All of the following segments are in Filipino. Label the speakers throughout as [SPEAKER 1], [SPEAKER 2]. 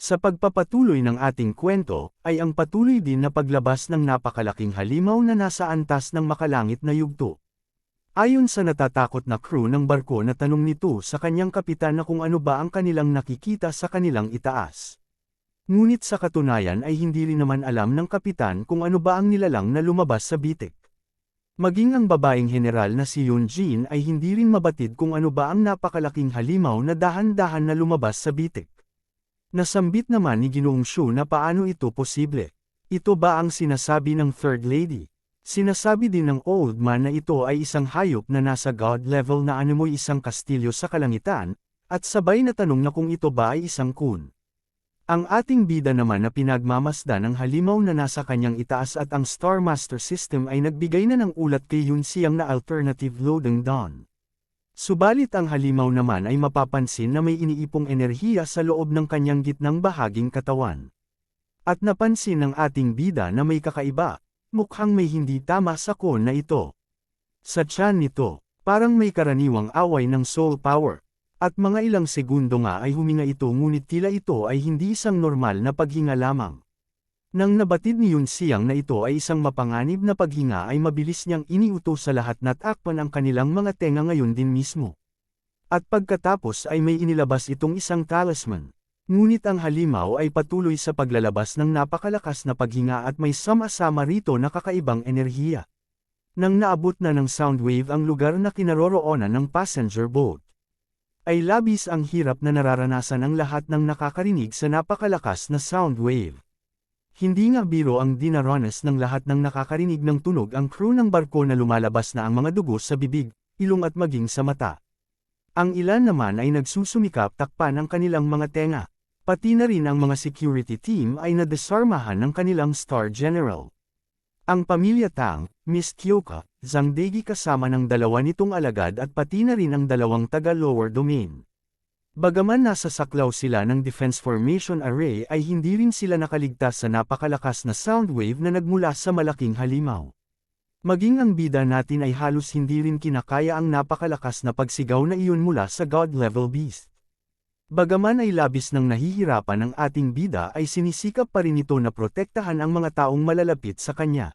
[SPEAKER 1] Sa pagpapatuloy ng ating kwento, ay ang patuloy din na paglabas ng napakalaking halimaw na nasa antas ng makalangit na yugto. Ayon sa natatakot na crew ng barko na tanong nito sa kanyang kapitan na kung ano ba ang kanilang nakikita sa kanilang itaas. Ngunit sa katunayan ay hindi rin naman alam ng kapitan kung ano ba ang nilalang na lumabas sa bitik. Maging ang babaeng general na si Yun Jin ay hindi rin mabatid kung ano ba ang napakalaking halimaw na dahan-dahan na lumabas sa bitik. Nasambit naman ni Ginoong Shu na paano ito posible. Ito ba ang sinasabi ng Third Lady? Sinasabi din ng old man na ito ay isang hayop na nasa god level na animoy isang kastilyo sa kalangitan, at sabay na tanong na kung ito ba ay isang kun. Ang ating bida naman na pinagmamasdan ng halimaw na nasa kanyang itaas at ang Star Master System ay nagbigay na ng ulat kay Yun Siyang na alternative loading dawn. Subalit ang halimaw naman ay mapapansin na may iniipong enerhiya sa loob ng kanyang gitnang bahaging katawan. At napansin ng ating bida na may kakaiba, mukhang may hindi tama sa kon na ito. Sa tiyan nito, parang may karaniwang away ng soul power. At mga ilang segundo nga ay huminga ito ngunit tila ito ay hindi isang normal na paghinga lamang. Nang nabatid ni Yun Siyang na ito ay isang mapanganib na paghinga ay mabilis niyang iniuto sa lahat na takpan ang kanilang mga tenga ngayon din mismo. At pagkatapos ay may inilabas itong isang talisman. Ngunit ang halimaw ay patuloy sa paglalabas ng napakalakas na paghinga at may sama-sama rito na kakaibang enerhiya. Nang naabot na ng sound wave ang lugar na kinaroroonan ng passenger boat, ay labis ang hirap na nararanasan ng lahat ng nakakarinig sa napakalakas na sound wave. Hindi nga biro ang dinaranas ng lahat ng nakakarinig ng tunog ang crew ng barko na lumalabas na ang mga dugo sa bibig, ilong at maging sa mata. Ang ilan naman ay nagsusumikap takpan ang kanilang mga tenga. Pati na rin ang mga security team ay nadesarmahan ng kanilang Star General. Ang pamilya Tang, Miss Kyoka, Zhang Degi kasama ng dalawa nitong alagad at pati na rin ang dalawang taga-lower domain. Bagaman nasa saklaw sila ng Defense Formation Array ay hindi rin sila nakaligtas sa napakalakas na sound wave na nagmula sa malaking halimaw. Maging ang bida natin ay halos hindi rin kinakaya ang napakalakas na pagsigaw na iyon mula sa God-level beast. Bagaman ay labis ng nahihirapan ng ating bida ay sinisikap pa rin ito na protektahan ang mga taong malalapit sa kanya.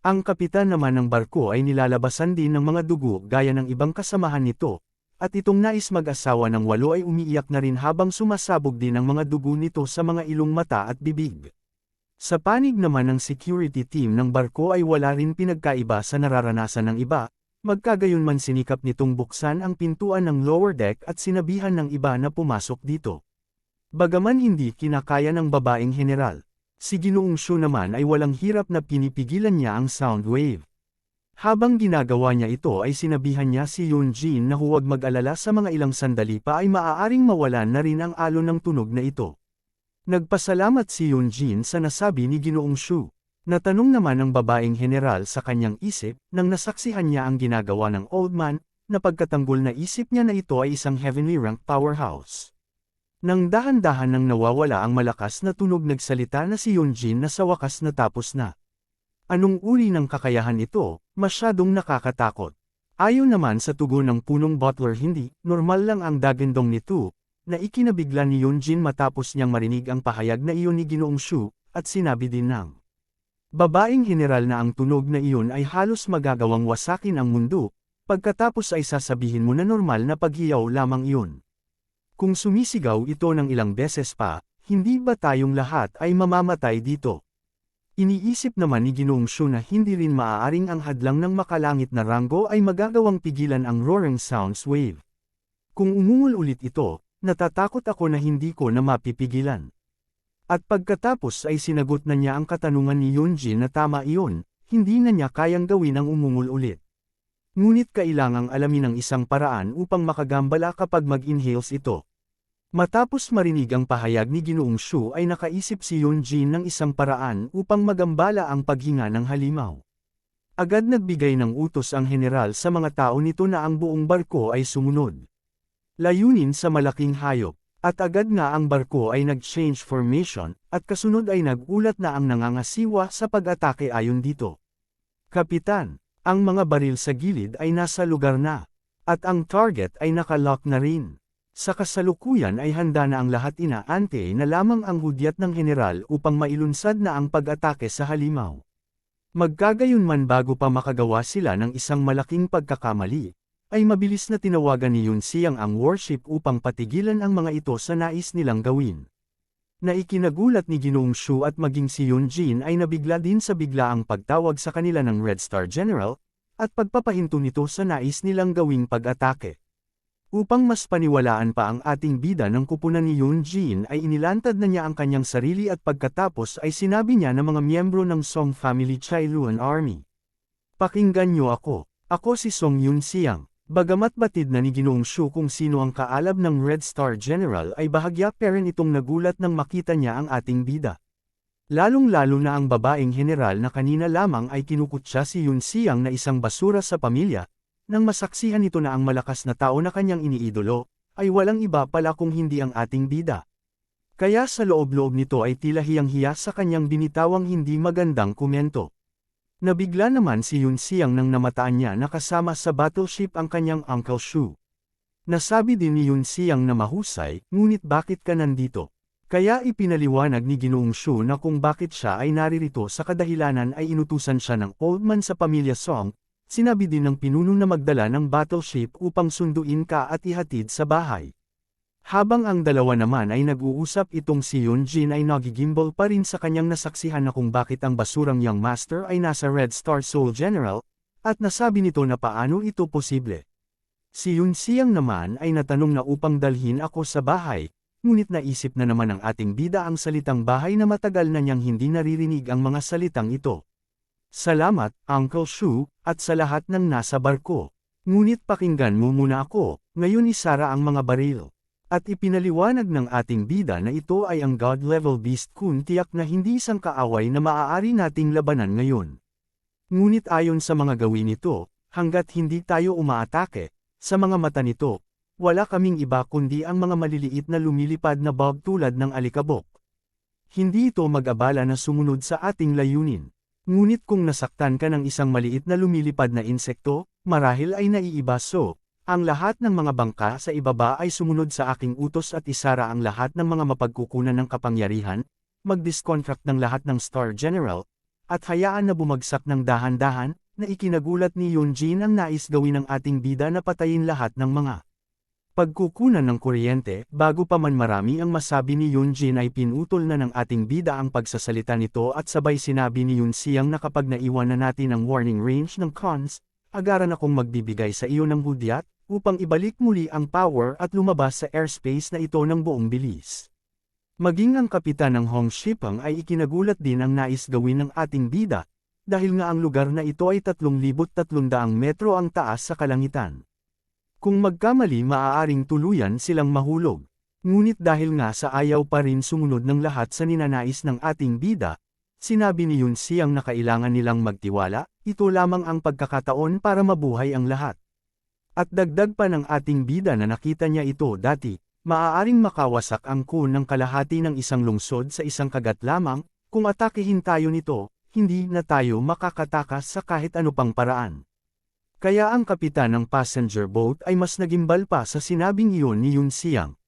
[SPEAKER 1] Ang kapitan naman ng barko ay nilalabasan din ng mga dugo gaya ng ibang kasamahan nito, at itong nais mag-asawa ng walo ay umiiyak na rin habang sumasabog din ang mga dugo nito sa mga ilong mata at bibig. Sa panig naman ng security team ng barko ay wala rin pinagkaiba sa nararanasan ng iba, magkagayon man sinikap nitong buksan ang pintuan ng lower deck at sinabihan ng iba na pumasok dito. Bagaman hindi kinakaya ng babaeng general, si Ginoong Shu naman ay walang hirap na pinipigilan niya ang sound wave. Habang ginagawa niya ito ay sinabihan niya si Yoon Jin na huwag mag-alala sa mga ilang sandali pa ay maaaring mawalan na rin ang alon ng tunog na ito. Nagpasalamat si Yoon Jin sa nasabi ni Ginoong Shu. Natanong naman ng babaeng general sa kanyang isip nang nasaksihan niya ang ginagawa ng old man, na pagkatanggol na isip niya na ito ay isang heavenly rank powerhouse. Nang dahan-dahan nang nawawala ang malakas na tunog nagsalita na si Yoon Jin na sa wakas natapos na. Anong uri ng kakayahan ito, masyadong nakakatakot. Ayon naman sa tugon ng punong butler hindi, normal lang ang dagandong nito, na ikinabigla ni Yunjin matapos niyang marinig ang pahayag na iyon ni Ginoong Shu, at sinabi din ng babaeng general na ang tunog na iyon ay halos magagawang wasakin ang mundo, pagkatapos ay sasabihin mo na normal na paghiyaw lamang iyon. Kung sumisigaw ito ng ilang beses pa, hindi ba tayong lahat ay mamamatay dito? Iniisip naman ni Ginoong Shu na hindi rin maaaring ang hadlang ng makalangit na ranggo ay magagawang pigilan ang roaring sounds wave. Kung umungol ulit ito, natatakot ako na hindi ko na mapipigilan. At pagkatapos ay sinagot na niya ang katanungan ni Yunji na tama iyon, hindi na niya kayang gawin ang umungol ulit. Ngunit kailangang alamin ang isang paraan upang makagambala kapag mag-inhales ito. Matapos marinig ang pahayag ni Ginoong Shu ay nakaisip si Yoon Jin ng isang paraan upang magambala ang paghinga ng halimaw. Agad nagbigay ng utos ang general sa mga tao nito na ang buong barko ay sumunod. Layunin sa malaking hayop, at agad nga ang barko ay nag-change formation, at kasunod ay nagulat na ang nangangasiwa sa pag-atake ayon dito. Kapitan, ang mga baril sa gilid ay nasa lugar na, at ang target ay nakalock na rin. Sa kasalukuyan ay handa na ang lahat inaante na lamang ang hudyat ng general upang mailunsad na ang pag-atake sa halimaw. Magkagayon man bago pa makagawa sila ng isang malaking pagkakamali, ay mabilis na tinawagan ni Yun Siyang ang warship upang patigilan ang mga ito sa nais nilang gawin. Na ikinagulat ni Ginoong Shu at maging si Yun Jin ay nabigla din sa biglaang pagtawag sa kanila ng Red Star General, at pagpapahinto nito sa nais nilang gawing pag-atake. Upang mas paniwalaan pa ang ating bida ng kupunan ni Yoon Jin ay inilantad na niya ang kanyang sarili at pagkatapos ay sinabi niya ng mga miyembro ng Song Family Chailuan Army. Pakinggan niyo ako, ako si Song Yun Siang. Bagamat batid na ni Ginoong Shu kung sino ang kaalab ng Red Star General ay bahagya pa rin itong nagulat nang makita niya ang ating bida. Lalong-lalo na ang babaeng general na kanina lamang ay kinukutsa si Yun Siang na isang basura sa pamilya, nang masaksihan nito na ang malakas na tao na kanyang iniidolo, ay walang iba pala kung hindi ang ating bida. Kaya sa loob-loob nito ay tila hiyang-hiya sa kanyang binitawang hindi magandang komento. Nabigla naman si Yun Siang nang namataan niya na kasama sa battleship ang kanyang Uncle Shu. Nasabi din ni Yun Siang na mahusay, ngunit bakit ka nandito? Kaya ipinaliwanag ni Ginoong Shu na kung bakit siya ay naririto sa kadahilanan ay inutusan siya ng old man sa pamilya Song, Sinabi din ng pinuno na magdala ng battleship upang sunduin ka at ihatid sa bahay. Habang ang dalawa naman ay nag-uusap itong si Yun Jin ay nagigimbal pa rin sa kanyang nasaksihan na kung bakit ang basurang Young Master ay nasa Red Star Soul General, at nasabi nito na paano ito posible. Si Yun Siang naman ay natanong na upang dalhin ako sa bahay, ngunit naisip na naman ng ating bida ang salitang bahay na matagal na niyang hindi naririnig ang mga salitang ito. Salamat, Uncle Shu, at sa lahat ng nasa barko. Ngunit pakinggan mo muna ako, ngayon isara ang mga baril. At ipinaliwanag ng ating bida na ito ay ang God-level beast kun tiyak na hindi isang kaaway na maaari nating labanan ngayon. Ngunit ayon sa mga gawin nito, hanggat hindi tayo umaatake, sa mga mata nito, wala kaming iba kundi ang mga maliliit na lumilipad na bug tulad ng alikabok. Hindi ito mag-abala na sumunod sa ating layunin. Ngunit kung nasaktan ka ng isang maliit na lumilipad na insekto, marahil ay naiiba so, ang lahat ng mga bangka sa ibaba ay sumunod sa aking utos at isara ang lahat ng mga mapagkukunan ng kapangyarihan, mag-discontract ng lahat ng Star General, at hayaan na bumagsak ng dahan-dahan, na ikinagulat ni Yunjin ang nais gawin ng ating bida na patayin lahat ng mga Pagkukunan ng kuryente, bago pa man marami ang masabi ni Yun Jin ay pinutol na ng ating bida ang pagsasalita nito at sabay sinabi ni Yun Siyang na kapag naiwan na natin ang warning range ng cons, agaran akong magbibigay sa iyo ng hudyat, upang ibalik muli ang power at lumabas sa airspace na ito ng buong bilis. Maging ang kapitan ng Hong Shipang ay ikinagulat din ang nais gawin ng ating bida, dahil nga ang lugar na ito ay 3,300 metro ang taas sa kalangitan. Kung magkamali maaaring tuluyan silang mahulog. Ngunit dahil nga sa ayaw pa rin sumunod ng lahat sa ninanais ng ating bida, sinabi ni Yun Siyang na kailangan nilang magtiwala, ito lamang ang pagkakataon para mabuhay ang lahat. At dagdag pa ng ating bida na nakita niya ito dati, maaaring makawasak ang kun ng kalahati ng isang lungsod sa isang kagat lamang, kung atakehin tayo nito, hindi na tayo makakatakas sa kahit ano pang paraan. Kaya ang kapitan ng passenger boat ay mas nagimbal pa sa sinabing iyon ni Yun Siang.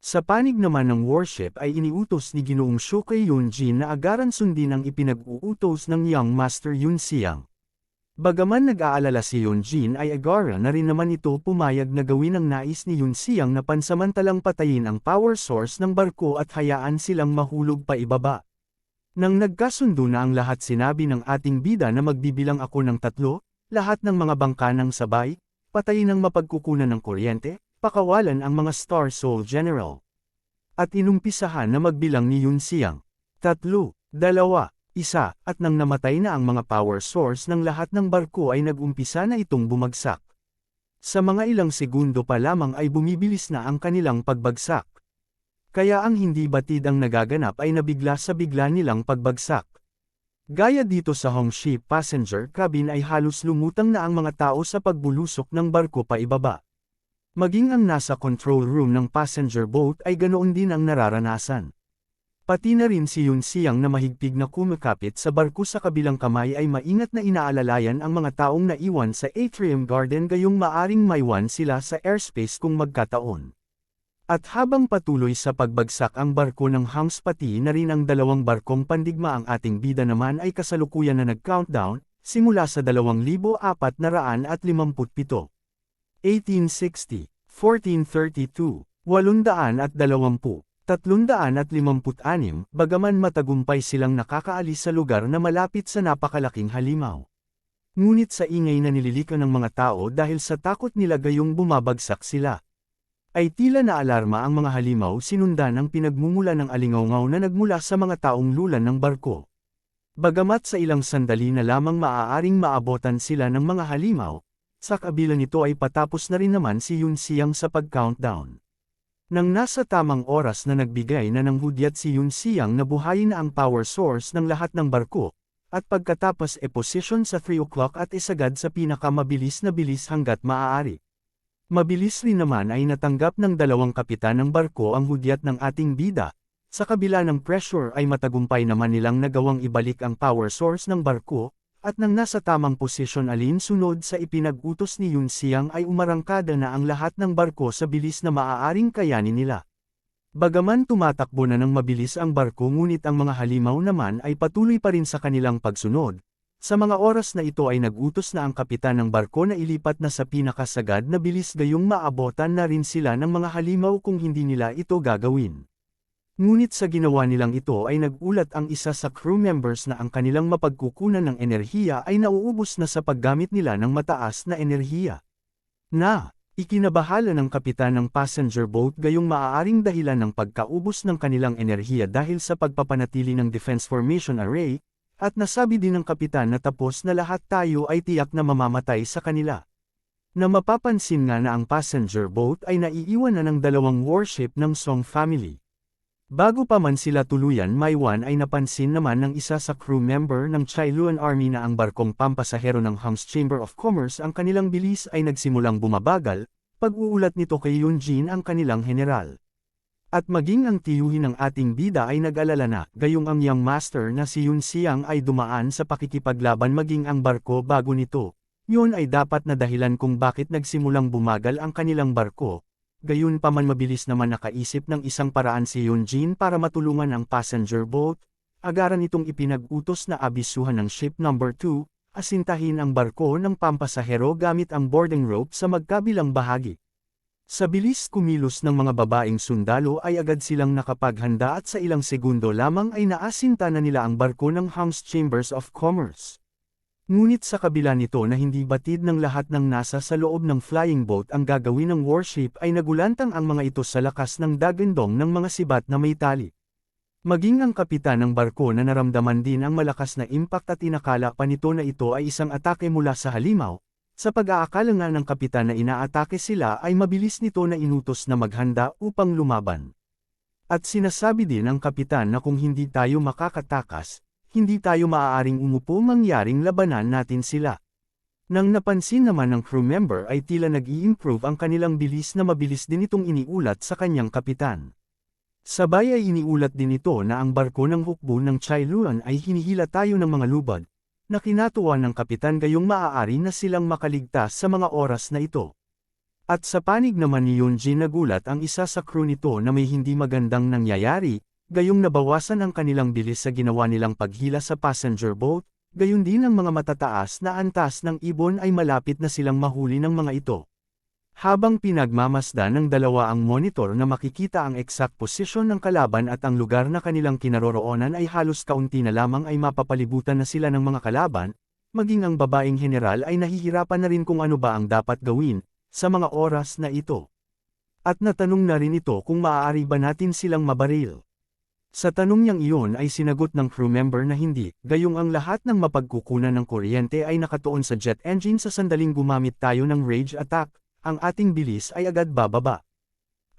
[SPEAKER 1] Sa panig naman ng warship ay iniutos ni Ginoong Shu kay Yun Jin na agaran sundin ang ipinag-uutos ng Young Master Yun Siang. Bagaman nag-aalala si Yun Jin ay agara na rin naman ito pumayag na gawin ang nais ni Yun Siang na pansamantalang patayin ang power source ng barko at hayaan silang mahulog pa ibaba. Nang nagkasundo na ang lahat sinabi ng ating bida na magbibilang ako ng tatlo, lahat ng mga bangka ng sabay, patayin ang mapagkukunan ng kuryente, pakawalan ang mga Star Soul General. At inumpisahan na magbilang ni Yun Siang. Tatlo, dalawa, isa, at nang namatay na ang mga power source ng lahat ng barko ay nagumpisa na itong bumagsak. Sa mga ilang segundo pa lamang ay bumibilis na ang kanilang pagbagsak. Kaya ang hindi batid ang nagaganap ay nabigla sa bigla nilang pagbagsak. Gaya dito sa Hongshi passenger cabin ay halos lumutang na ang mga tao sa pagbulusok ng barko pa ibaba. Maging ang nasa control room ng passenger boat ay ganoon din ang nararanasan. Pati na rin si Yun Siyang na mahigpig na kumikapit sa barko sa kabilang kamay ay maingat na inaalalayan ang mga taong naiwan sa atrium garden gayong maaring maiwan sila sa airspace kung magkataon. At habang patuloy sa pagbagsak ang barko ng Hams pati na rin ang dalawang barkong pandigma ang ating bida naman ay kasalukuyan na nag-countdown, simula sa 2,457. 1860, 1432, 820, 356, bagaman matagumpay silang nakakaalis sa lugar na malapit sa napakalaking halimaw. Ngunit sa ingay na nililika ng mga tao dahil sa takot nila gayong bumabagsak sila ay tila na alarma ang mga halimaw sinundan ng pinagmumula ng alingawngaw na nagmula sa mga taong lulan ng barko. Bagamat sa ilang sandali na lamang maaaring maabotan sila ng mga halimaw, sa kabila nito ay patapos na rin naman si Yun Siyang sa pag-countdown. Nang nasa tamang oras na nagbigay na ng hudyat si Yun Siyang na buhayin na ang power source ng lahat ng barko, at pagkatapos e position sa 3 o'clock at isagad sa pinakamabilis na bilis hanggat maaari. Mabilis rin naman ay natanggap ng dalawang kapitan ng barko ang hudyat ng ating bida, sa kabila ng pressure ay matagumpay naman nilang nagawang ibalik ang power source ng barko, at nang nasa tamang posisyon alin sunod sa ipinag-utos ni Yun Siang ay umarangkada na ang lahat ng barko sa bilis na maaaring kayanin nila. Bagaman tumatakbo na ng mabilis ang barko ngunit ang mga halimaw naman ay patuloy pa rin sa kanilang pagsunod, sa mga oras na ito ay nagutos na ang kapitan ng barko na ilipat na sa pinakasagad na bilis gayong maabotan na rin sila ng mga halimaw kung hindi nila ito gagawin. Ngunit sa ginawa nilang ito ay nagulat ang isa sa crew members na ang kanilang mapagkukunan ng enerhiya ay nauubos na sa paggamit nila ng mataas na enerhiya. Na, ikinabahala ng kapitan ng passenger boat gayong maaaring dahilan ng pagkaubos ng kanilang enerhiya dahil sa pagpapanatili ng defense formation array, at nasabi din ng kapitan na tapos na lahat tayo ay tiyak na mamamatay sa kanila. Na mapapansin nga na ang passenger boat ay naiiwan na ng dalawang warship ng Song family. Bago pa man sila tuluyan Maiwan ay napansin naman ng isa sa crew member ng Chailuan Army na ang barkong pampasahero ng Hams Chamber of Commerce ang kanilang bilis ay nagsimulang bumabagal, pag-uulat nito kay Yunjin ang kanilang general. At maging ang tiyuhin ng ating bida ay nag-alala na, gayong ang young master na si Yun Siang ay dumaan sa pakikipaglaban maging ang barko bago nito. Yun ay dapat na dahilan kung bakit nagsimulang bumagal ang kanilang barko. Gayun pa man mabilis naman nakaisip ng isang paraan si Yun Jin para matulungan ang passenger boat. Agaran itong ipinag-utos na abisuhan ng ship number 2, asintahin ang barko ng pampasahero gamit ang boarding rope sa magkabilang bahagi. Sa bilis kumilos ng mga babaeng sundalo ay agad silang nakapaghanda at sa ilang segundo lamang ay naasinta na nila ang barko ng Hams Chambers of Commerce. Ngunit sa kabila nito na hindi batid ng lahat ng nasa sa loob ng flying boat ang gagawin ng warship ay nagulantang ang mga ito sa lakas ng dagandong ng mga sibat na may tali. Maging ang kapitan ng barko na naramdaman din ang malakas na impact at inakala pa nito na ito ay isang atake mula sa halimaw, sa pag-aakala nga ng kapitan na inaatake sila ay mabilis nito na inutos na maghanda upang lumaban. At sinasabi din ng kapitan na kung hindi tayo makakatakas, hindi tayo maaaring umupo mangyaring labanan natin sila. Nang napansin naman ng crew member ay tila nag improve ang kanilang bilis na mabilis din itong iniulat sa kanyang kapitan. Sabay ay iniulat din ito na ang barko ng hukbo ng Chailuan ay hinihila tayo ng mga lubad, na kinatuwa ng kapitan gayong maaari na silang makaligtas sa mga oras na ito. At sa panig naman ni Yunji nagulat ang isa sa crew nito na may hindi magandang nangyayari, gayong nabawasan ang kanilang bilis sa ginawa nilang paghila sa passenger boat, gayon din ang mga matataas na antas ng ibon ay malapit na silang mahuli ng mga ito. Habang pinagmamasdan ng dalawa ang monitor na makikita ang exact posisyon ng kalaban at ang lugar na kanilang kinaroroonan ay halos kaunti na lamang ay mapapalibutan na sila ng mga kalaban, maging ang babaeng general ay nahihirapan na rin kung ano ba ang dapat gawin, sa mga oras na ito. At natanong na rin ito kung maaari ba natin silang mabaril. Sa tanong niyang iyon ay sinagot ng crew member na hindi, gayong ang lahat ng mapagkukunan ng kuryente ay nakatuon sa jet engine sa sandaling gumamit tayo ng rage attack, ang ating bilis ay agad bababa.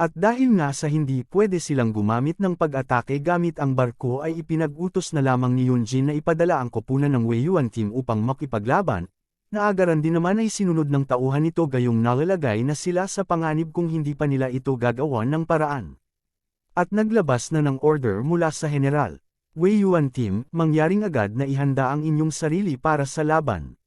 [SPEAKER 1] At dahil nga sa hindi pwede silang gumamit ng pag-atake gamit ang barko ay ipinag-utos na lamang ni Yunjin na ipadala ang kopunan ng Weiyuan team upang makipaglaban, naagaran din naman ay sinunod ng tauhan nito gayong nalalagay na sila sa panganib kung hindi pa nila ito gagawan ng paraan. At naglabas na ng order mula sa general. Weiyuan team, mangyaring agad na ihanda ang inyong sarili para sa laban.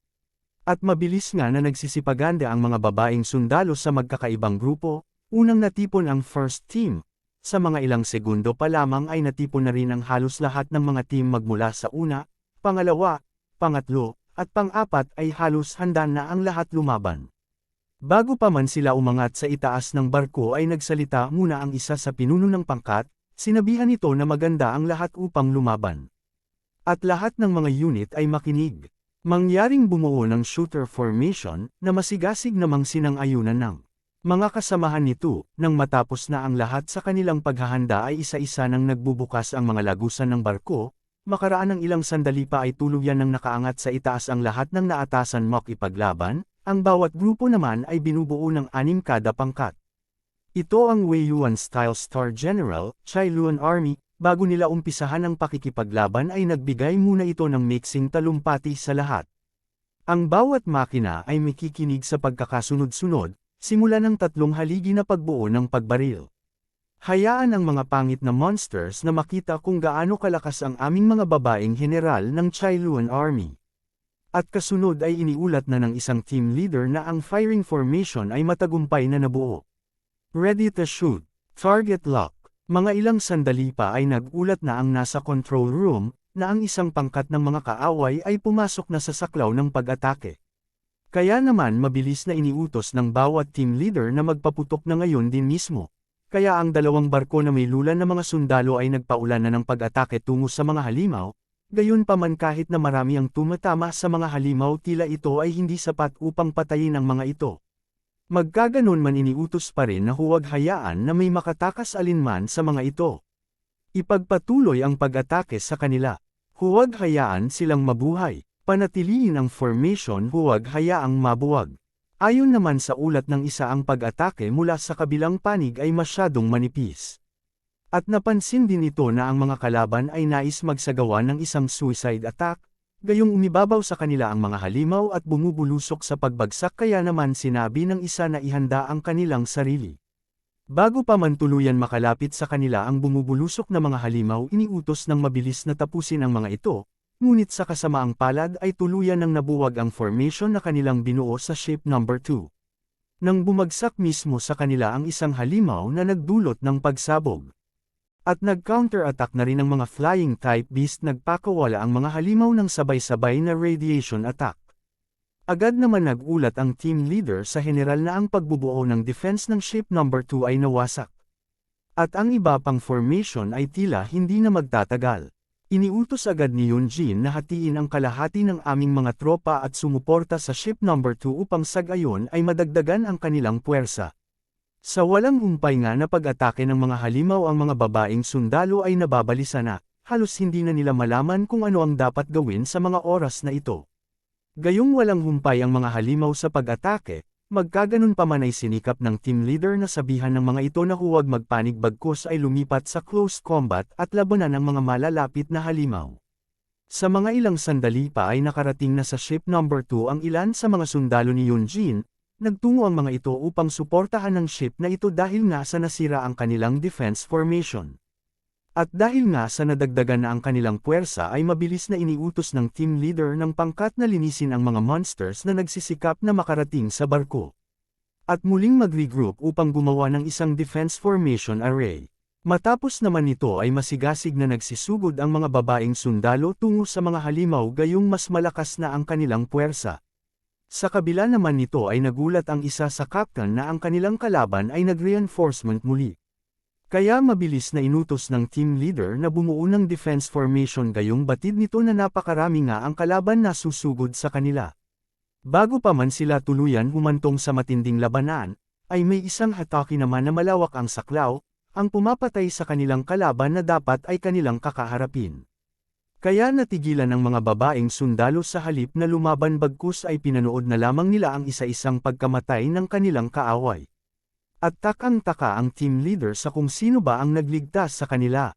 [SPEAKER 1] At mabilis nga na nagsisipaganda ang mga babaeng sundalo sa magkakaibang grupo, Unang natipon ang first team. Sa mga ilang segundo pa lamang ay natipon na rin ang halos lahat ng mga team magmula sa una, pangalawa, pangatlo, at pang-apat ay halos handa na ang lahat lumaban. Bago pa man sila umangat sa itaas ng barko ay nagsalita muna ang isa sa pinuno ng pangkat, sinabihan ito na maganda ang lahat upang lumaban. At lahat ng mga unit ay makinig. Mangyaring bumuo ng shooter formation na masigasig namang sinang-ayunan ng mga kasamahan nito, nang matapos na ang lahat sa kanilang paghahanda ay isa-isa nang nagbubukas ang mga lagusan ng barko, makaraan ng ilang sandali pa ay tuluyan ng nakaangat sa itaas ang lahat ng naatasan mock ipaglaban, ang bawat grupo naman ay binubuo ng anim kada pangkat. Ito ang Wei Yuan style Star General, Chai Luan Army, bago nila umpisahan ang pakikipaglaban ay nagbigay muna ito ng mixing talumpati sa lahat. Ang bawat makina ay makikinig sa pagkakasunod-sunod, simula ng tatlong haligi na pagbuo ng pagbaril. Hayaan ang mga pangit na monsters na makita kung gaano kalakas ang aming mga babaeng general ng Chailuan Army. At kasunod ay iniulat na ng isang team leader na ang firing formation ay matagumpay na nabuo. Ready to shoot. Target lock. Mga ilang sandali pa ay nagulat na ang nasa control room, na ang isang pangkat ng mga kaaway ay pumasok na sa saklaw ng pag-atake. Kaya naman mabilis na iniutos ng bawat team leader na magpaputok na ngayon din mismo. Kaya ang dalawang barko na may lulan na mga sundalo ay nagpaulan na ng pag-atake tungo sa mga halimaw, gayon pa man kahit na marami ang tumatama sa mga halimaw tila ito ay hindi sapat upang patayin ang mga ito. Magkaganon man iniutos pa rin na huwag hayaan na may makatakas alinman sa mga ito. Ipagpatuloy ang pag-atake sa kanila. Huwag hayaan silang mabuhay. Panatiliin ang formation huwag hayaang mabuwag. Ayon naman sa ulat ng isa ang pag-atake mula sa kabilang panig ay masyadong manipis. At napansin din ito na ang mga kalaban ay nais magsagawa ng isang suicide attack, gayong umibabaw sa kanila ang mga halimaw at bumubulusok sa pagbagsak kaya naman sinabi ng isa na ihanda ang kanilang sarili. Bago pa man tuluyan makalapit sa kanila ang bumubulusok na mga halimaw iniutos ng mabilis na tapusin ang mga ito, Ngunit sa kasamaang palad ay tuluyan ng nabuwag ang formation na kanilang binuo sa ship number 2. Nang bumagsak mismo sa kanila ang isang halimaw na nagdulot ng pagsabog. At nag-counter-attack na rin ang mga flying type beast nagpakawala ang mga halimaw ng sabay-sabay na radiation attack. Agad naman nagulat ang team leader sa general na ang pagbubuo ng defense ng ship number 2 ay nawasak. At ang iba pang formation ay tila hindi na magtatagal. Iniutos agad ni Yunjin na hatiin ang kalahati ng aming mga tropa at sumuporta sa ship number 2 upang sa gayon ay madagdagan ang kanilang puwersa. Sa walang humpay nga na pag-atake ng mga halimaw ang mga babaeng sundalo ay nababalisa na, halos hindi na nila malaman kung ano ang dapat gawin sa mga oras na ito. Gayong walang humpay ang mga halimaw sa pag-atake, Magkaganon pa man ay sinikap ng team leader na sabihan ng mga ito na huwag magpanig bagkus ay lumipat sa close combat at labanan ng mga malalapit na halimaw. Sa mga ilang sandali pa ay nakarating na sa ship number 2 ang ilan sa mga sundalo ni Yunjin, nagtungo ang mga ito upang suportahan ng ship na ito dahil nga sa nasira ang kanilang defense formation. At dahil nga sa nadagdagan na ang kanilang puwersa ay mabilis na iniutos ng team leader ng pangkat na linisin ang mga monsters na nagsisikap na makarating sa barko. At muling mag-regroup upang gumawa ng isang defense formation array. Matapos naman ito ay masigasig na nagsisugod ang mga babaeng sundalo tungo sa mga halimaw gayong mas malakas na ang kanilang puwersa. Sa kabila naman nito ay nagulat ang isa sa captain na ang kanilang kalaban ay nag-reinforcement muli. Kaya mabilis na inutos ng team leader na bumuo ng defense formation gayong batid nito na napakarami nga ang kalaban na susugod sa kanila. Bago pa man sila tuluyan humantong sa matinding labanan, ay may isang hataki naman na malawak ang saklaw, ang pumapatay sa kanilang kalaban na dapat ay kanilang kakaharapin. Kaya natigilan ng mga babaeng sundalo sa halip na lumaban bagkus ay pinanood na lamang nila ang isa-isang pagkamatay ng kanilang kaaway. At takang-taka ang team leader sa kung sino ba ang nagligtas sa kanila.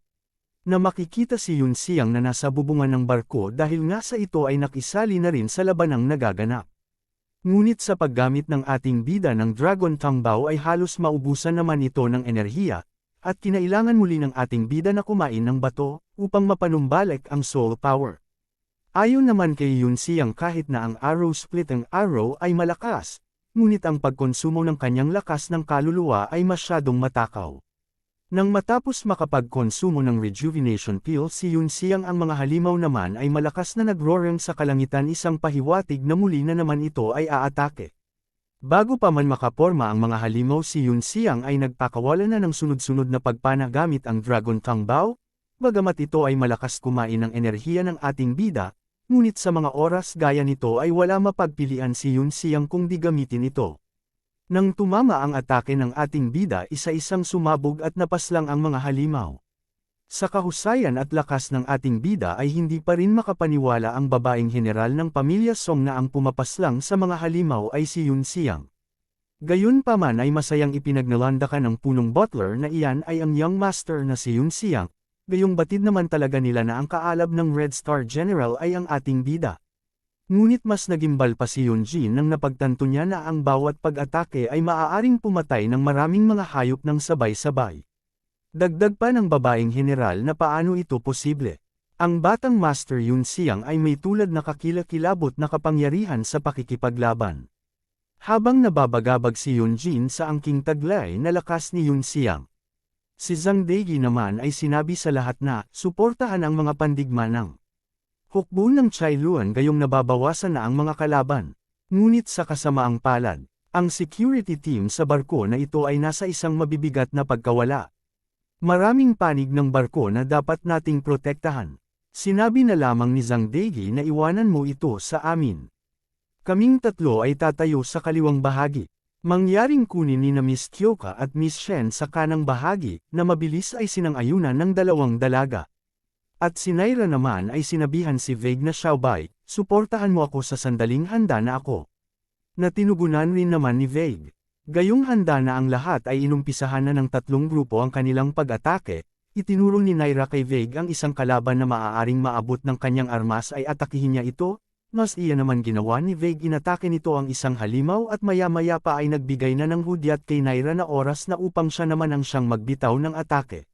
[SPEAKER 1] Na makikita si Yun Siang na nasa bubungan ng barko dahil nga sa ito ay nakisali na rin sa labanang nagaganap. Ngunit sa paggamit ng ating bida ng Dragon Tangbao ay halos maubusan naman ito ng enerhiya, at kinailangan muli ng ating bida na kumain ng bato, upang mapanumbalik ang soul power. Ayon naman kay Yun Siang kahit na ang arrow split ang arrow ay malakas, ngunit ang pagkonsumo ng kanyang lakas ng kaluluwa ay masyadong matakaw. Nang matapos makapagkonsumo ng rejuvenation pill si Yun Siang ang mga halimaw naman ay malakas na nagroreng sa kalangitan isang pahiwatig na muli na naman ito ay aatake. Bago pa man makaporma ang mga halimaw si Yun Siang ay nagpakawala na ng sunod-sunod na pagpana gamit ang Dragon Tongue Bow, bagamat ito ay malakas kumain ng enerhiya ng ating bida, ngunit sa mga oras gaya nito ay wala mapagpilian si Yun Siang kung di gamitin ito. Nang tumama ang atake ng ating bida isa-isang sumabog at napaslang ang mga halimaw. Sa kahusayan at lakas ng ating bida ay hindi pa rin makapaniwala ang babaeng general ng pamilya Song na ang pumapaslang sa mga halimaw ay si Yun Siang. Gayunpaman ay masayang ipinagnalandakan ng punong butler na iyan ay ang young master na si Yun Siang, gayong batid naman talaga nila na ang kaalab ng Red Star General ay ang ating bida. Ngunit mas nagimbal pa si Yun Jin nang napagtanto niya na ang bawat pag-atake ay maaaring pumatay ng maraming mga hayop ng sabay-sabay. Dagdag pa ng babaeng general na paano ito posible. Ang batang Master Yun Siang ay may tulad na kakilakilabot na kapangyarihan sa pakikipaglaban. Habang nababagabag si Yun Jin sa angking taglay na lakas ni Yun Siang. Si Zhang Deigi naman ay sinabi sa lahat na, suportahan ang mga pandigma ng hukbo ng Chai Luan gayong nababawasan na ang mga kalaban. Ngunit sa kasamaang palad, ang security team sa barko na ito ay nasa isang mabibigat na pagkawala. Maraming panig ng barko na dapat nating protektahan. Sinabi na lamang ni Zhang Deigi na iwanan mo ito sa amin. Kaming tatlo ay tatayo sa kaliwang bahagi. Mangyaring kunin ni na Miss Kyoka at Miss Shen sa kanang bahagi, na mabilis ay sinang-ayunan ng dalawang dalaga. At si Naira naman ay sinabihan si Vague na Xiaobai, suportahan mo ako sa sandaling handa na ako. Natinugunan rin naman ni Vague. Gayong handa na ang lahat ay inumpisahan na ng tatlong grupo ang kanilang pag-atake, itinuro ni Naira kay Vague ang isang kalaban na maaaring maabot ng kanyang armas ay atakihin niya ito, mas iya naman ginawa ni Vague inatake nito ang isang halimaw at maya-maya pa ay nagbigay na ng hudyat kay Naira na oras na upang siya naman ang siyang magbitaw ng atake.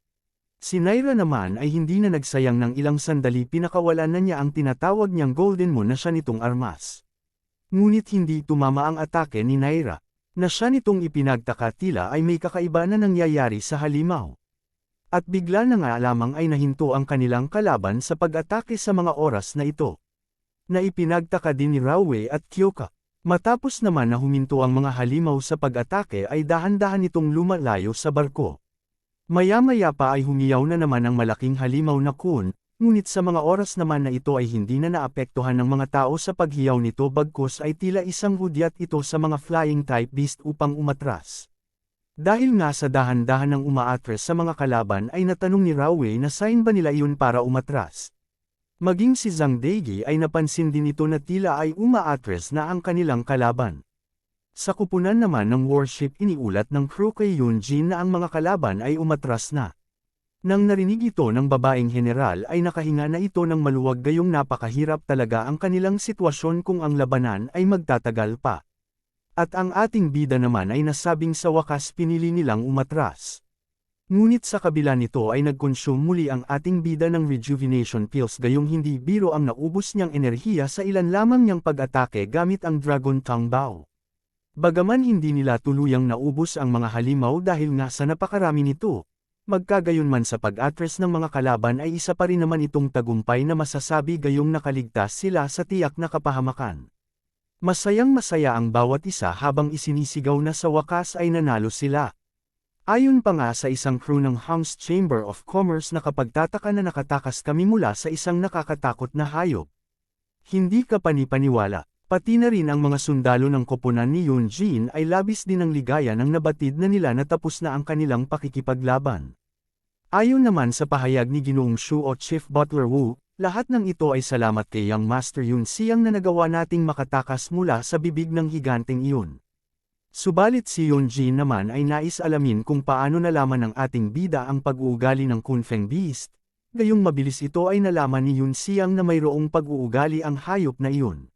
[SPEAKER 1] Si Naira naman ay hindi na nagsayang ng ilang sandali pinakawalan na niya ang tinatawag niyang Golden Moon na siya nitong armas. Ngunit hindi tumama ang atake ni Naira na siya nitong ipinagtaka tila ay may kakaiba na nangyayari sa halimaw. At bigla na nga lamang ay nahinto ang kanilang kalaban sa pag-atake sa mga oras na ito. Na ipinagtaka din ni Rawe at Kyoka. Matapos naman na huminto ang mga halimaw sa pag-atake ay dahan-dahan itong lumalayo sa barko. Maya-maya pa ay humiyaw na naman ang malaking halimaw na kun, Ngunit sa mga oras naman na ito ay hindi na naapektuhan ng mga tao sa paghiyaw nito bagkus ay tila isang hudyat ito sa mga flying type beast upang umatras. Dahil nga sa dahan-dahan ng umaatres sa mga kalaban ay natanong ni Rawe na sign ba nila iyon para umatras. Maging si Zhang Deigi ay napansin din ito na tila ay umaatres na ang kanilang kalaban. Sa kupunan naman ng warship iniulat ng crew kay Yunjin na ang mga kalaban ay umatras na. Nang narinig ito ng babaeng general ay nakahinga na ito ng maluwag gayong napakahirap talaga ang kanilang sitwasyon kung ang labanan ay magtatagal pa. At ang ating bida naman ay nasabing sa wakas pinili nilang umatras. Ngunit sa kabila nito ay nag-consume muli ang ating bida ng rejuvenation pills gayong hindi biro ang naubos niyang enerhiya sa ilan lamang niyang pag-atake gamit ang Dragon Tongue Bow. Bagaman hindi nila tuluyang naubos ang mga halimaw dahil nga sa napakarami nito, Magkagayon man sa pag-address ng mga kalaban ay isa pa rin naman itong tagumpay na masasabi gayong nakaligtas sila sa tiyak na kapahamakan. Masayang masaya ang bawat isa habang isinisigaw na sa wakas ay nanalo sila. Ayon pa nga sa isang crew ng Hong's Chamber of Commerce na kapagtataka na nakatakas kami mula sa isang nakakatakot na hayop. Hindi ka panipaniwala. Pati na rin ang mga sundalo ng koponan ni Yoon Jin ay labis din ng ligaya nang nabatid na nila na tapos na ang kanilang pakikipaglaban. Ayon naman sa pahayag ni Ginoong Shu o Chief Butler Wu, lahat ng ito ay salamat kay Young Master Yun Siyang na nagawa nating makatakas mula sa bibig ng higanteng iyon. Subalit si Yun Jin naman ay nais alamin kung paano nalaman ng ating bida ang pag-uugali ng Kunfeng Beast, gayong mabilis ito ay nalaman ni Yun Siyang na mayroong pag-uugali ang hayop na iyon.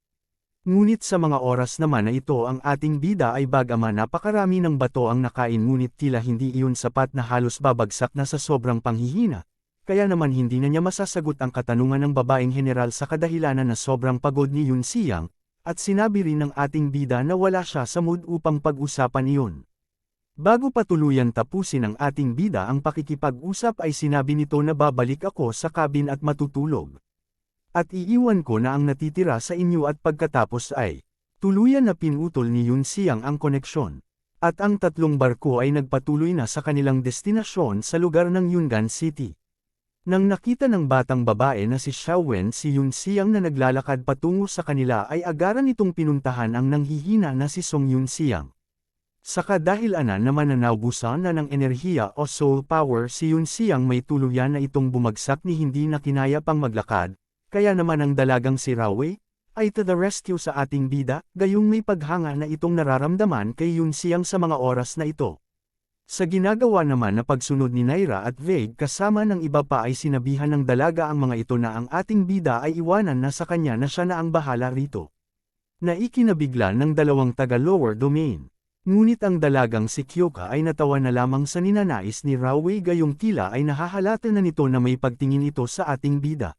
[SPEAKER 1] Ngunit sa mga oras naman na ito ang ating bida ay bagaman napakarami ng bato ang nakain ngunit tila hindi iyon sapat na halos babagsak na sa sobrang panghihina. Kaya naman hindi na niya masasagot ang katanungan ng babaeng general sa kadahilanan na sobrang pagod ni Yun Siyang, at sinabi rin ng ating bida na wala siya sa mood upang pag-usapan iyon. Bago pa tuluyan tapusin ng ating bida ang pakikipag-usap ay sinabi nito na babalik ako sa cabin at matutulog. At iiwan ko na ang natitira sa inyo at pagkatapos ay, tuluyan na pinutol ni Yun Siang ang koneksyon. At ang tatlong barko ay nagpatuloy na sa kanilang destinasyon sa lugar ng Yungan City. Nang nakita ng batang babae na si Xiaowen si Yun Siang na naglalakad patungo sa kanila ay agaran itong pinuntahan ang nanghihina na si Song Yun Siang. Saka dahil ana na mananaubusan na ng enerhiya o soul power si Yun Siang may tuluyan na itong bumagsak ni hindi na kinaya pang maglakad, kaya naman ang dalagang si Rawe, ay to the rescue sa ating bida, gayong may paghanga na itong nararamdaman kay Yun Siang sa mga oras na ito. Sa ginagawa naman na pagsunod ni Naira at Vague kasama ng iba pa ay sinabihan ng dalaga ang mga ito na ang ating bida ay iwanan na sa kanya na siya na ang bahala rito. Naikinabigla ng dalawang taga-lower domain. Ngunit ang dalagang si Kyoka ay natawa na lamang sa ninanais ni Rawe gayong tila ay nahahalata na nito na may pagtingin ito sa ating bida.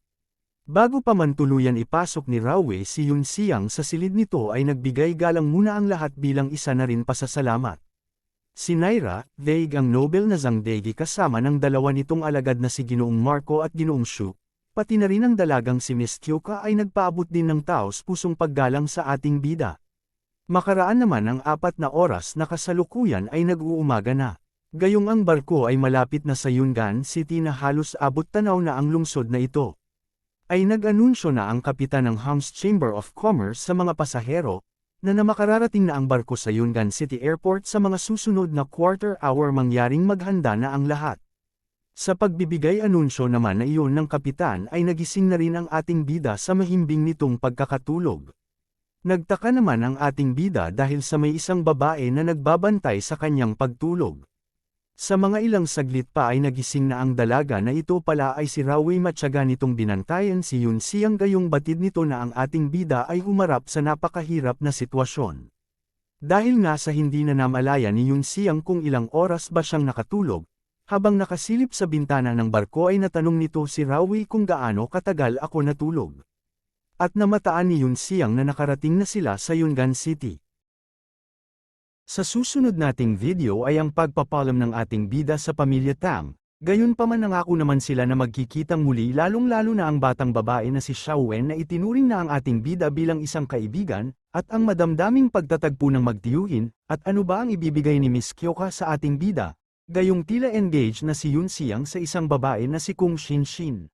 [SPEAKER 1] Bago pa man tuluyan ipasok ni Rawe si Yun Siang sa silid nito ay nagbigay galang muna ang lahat bilang isa na rin pasasalamat. Si Naira, Daig ang Nobel na Zangdegi kasama ng dalawa nitong alagad na si Ginoong Marco at Ginoong Shu, pati na rin ang dalagang si Miss Kyoka ay nagpaabot din ng taos pusong paggalang sa ating bida. Makaraan naman ang apat na oras na kasalukuyan ay nag-uumaga na. Gayong ang barko ay malapit na sa Yungan City na halos abot tanaw na ang lungsod na ito ay nag-anunsyo na ang kapitan ng Hams Chamber of Commerce sa mga pasahero, na na makararating na ang barko sa Yungan City Airport sa mga susunod na quarter hour mangyaring maghanda na ang lahat. Sa pagbibigay anunsyo naman na iyon ng kapitan ay nagising na rin ang ating bida sa mahimbing nitong pagkakatulog. Nagtaka naman ang ating bida dahil sa may isang babae na nagbabantay sa kanyang pagtulog. Sa mga ilang saglit pa ay nagising na ang dalaga na ito pala ay si Rawi Matyaga nitong binantayan si Yun Siyang gayong batid nito na ang ating bida ay humarap sa napakahirap na sitwasyon. Dahil nga sa hindi na namalaya ni Yun Siyang kung ilang oras ba siyang nakatulog, habang nakasilip sa bintana ng barko ay natanong nito si Rawi kung gaano katagal ako natulog. At namataan ni Yun Siyang na nakarating na sila sa Yungan City. Sa susunod nating video ay ang pagpapalam ng ating bida sa pamilya Tam. Gayon pa man nangako naman sila na magkikitang muli lalong-lalo na ang batang babae na si Xiaowen na itinuring na ang ating bida bilang isang kaibigan, at ang madamdaming pagtatagpo ng magtiyuhin, at ano ba ang ibibigay ni Miss Kyoka sa ating bida. Gayong tila engaged na si Yun Siang sa isang babae na si Kung Shin Shin.